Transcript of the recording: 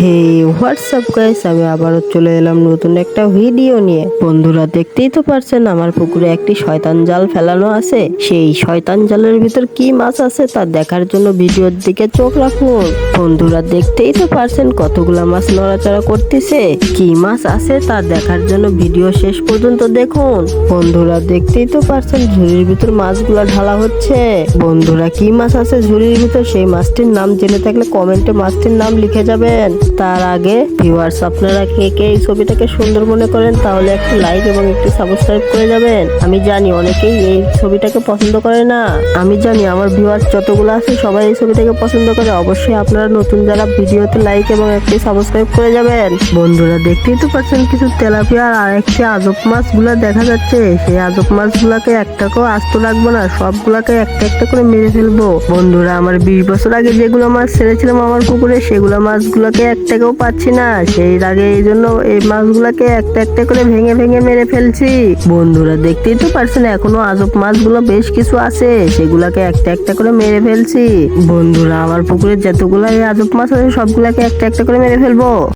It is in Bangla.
হে হোয়াটসঅ্যাপ গাইস আমি আবারও চলে এলাম নতুন একটা ভিডিও নিয়ে। বন্ধুরা, দেখতেই তো পারছেন, আমার পুকুরে একটি শয়তান জাল ফেলানো আছে। সেই শয়তান জালের ভিতর কি মাছ আছে তা দেখার জন্য ভিডিওর দিকে চোখ রাখুন। বন্ধুরা দেখতেই তো পারছেন কতগুলা মাছ নড়াচড়া করতেছে। কি মাছ আছে তা দেখার জন্য ভিডিও শেষ পর্যন্ত দেখুন। বন্ধুরা দেখতেই তো পারছেন ঝুড়ির ভিতর মাছগুলা ঢালা হচ্ছে। বন্ধুরা কি মাছ আছে ঝুড়ির ভিতর? সেই মাছটির নাম জেনে থাকলে কমেন্টে মাছটির নাম লিখে যাবেন। তার আগে ভিউয়ার্স আপনারা কে কে এই ছবিটাকে সুন্দর মনে করেন তাহলে একটি লাইক এবং একটি সাবস্ক্রাইব করে যাবেন। আমি জানি অনেকেই এই ছবিটাকে পছন্দ করে না। আমি জানি আমার ভিউয়ার্স যতগুলো আছে সবাই এই ছবিটাকে পছন্দ করে। অবশ্যই আপনারা নতুন, যারা ভিডিওতে লাইক এবং একটি সাবস্ক্রাইব করে যাবেন, বন্ধুরা দেখতেই তো পাচ্ছেন কিছু তেলাপিয়া আর আরেকটি আজব মাছগুলা দেখা যাচ্ছে। সেই আজব মাছগুলাকে একটাকেও আস্ত রাখব না, সবগুলাকে একটা একটা করে মেরে ফেলব। বন্ধুরা, আমার বিশ বছর আগে যেগুলো মাছ ছেড়েছিলাম আমার পুকুরে, সেগুলো মাছগুলোকে একটাকেও পাচ্ছি না। সেই আগে এই জন্য এই মাছগুলোকে একটা একটা করে ভেঙে ভেঙে মেরে ফেলছি। বন্ধুরা, দেখতেই তো পারছেন এখনও আজব মাছগুলো বেশ কিছু আছে, সেগুলাকে একটা একটা করে মেরে ফেলছি। বন্ধুরা, আমার পুকুরে যতগুলো এই আজব মাছ সবগুলাকে একটা একটা করে মেরে ফেলব।